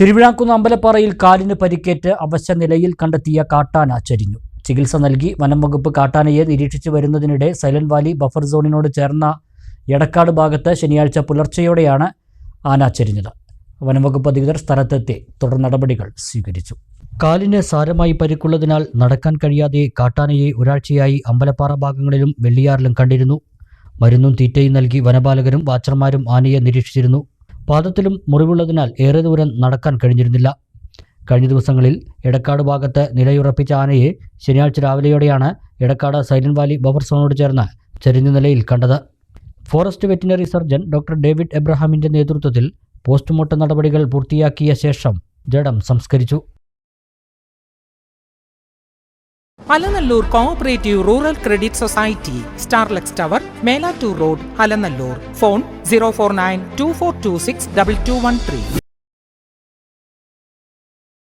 തിരുവിഴാംകുന്ന് അമ്പലപ്പാറയിൽ കാലിന് പരിക്കേറ്റ് അവശ നിലയിൽ കണ്ടെത്തിയ കാട്ടാന ചരിഞ്ഞു. ചികിത്സ നൽകി വനം വകുപ്പ് കാട്ടാനയെ നിരീക്ഷിച്ചു വരുന്നതിനിടെ സൈലന്റ് വാലി ബഫർ സോണിനോട് ചേർന്ന എടക്കാട് ഭാഗത്ത് ശനിയാഴ്ച പുലർച്ചെയോടെയാണ് ആന ചരിഞ്ഞത്. വനംവകുപ്പ് അധികൃതർ സ്ഥലത്തെത്തി തുടർ നടപടികൾ സ്വീകരിച്ചു. കാലിന് സാരമായി പരിക്കുള്ളതിനാൽ നടക്കാൻ കഴിയാതെ കാട്ടാനയെ ഒരാഴ്ചയായി അമ്പലപ്പാറ ഭാഗങ്ങളിലും വെള്ളിയാറിലും കണ്ടിരുന്നു. മരുന്നും തീറ്റയും നൽകി വനപാലകരും വാച്ചർമാരും ആനയെ നിരീക്ഷിച്ചിരുന്നു. പാദത്തിലും മുറിവുള്ളതിനാൽ ഏറെ ദൂരം നടക്കാൻ കഴിഞ്ഞിരുന്നില്ല. കഴിഞ്ഞ ദിവസങ്ങളിൽ എടക്കാട് ഭാഗത്ത് നിലയുറപ്പിച്ച ആനയെ ശനിയാഴ്ച രാവിലെയോടെയാണ് എടക്കാട് സൈലന്റ് വാലി ബഫർ സോണോട് ചേർന്ന് ചെരിഞ്ഞ നിലയിൽ കണ്ടത്. Forest veterinary surgeon doctor David എബ്രഹാമിന്റെ നേതൃത്വത്തിൽ പോസ്റ്റ്മോർട്ടം നടപടികൾ പൂർത്തിയാക്കിയ ശേഷം ജഡം സംസ്കരിച്ചു. Alanallur cooperative rural credit society Starlex tower Melattur road Alanallur. Phone zero four nine two four two six double two one three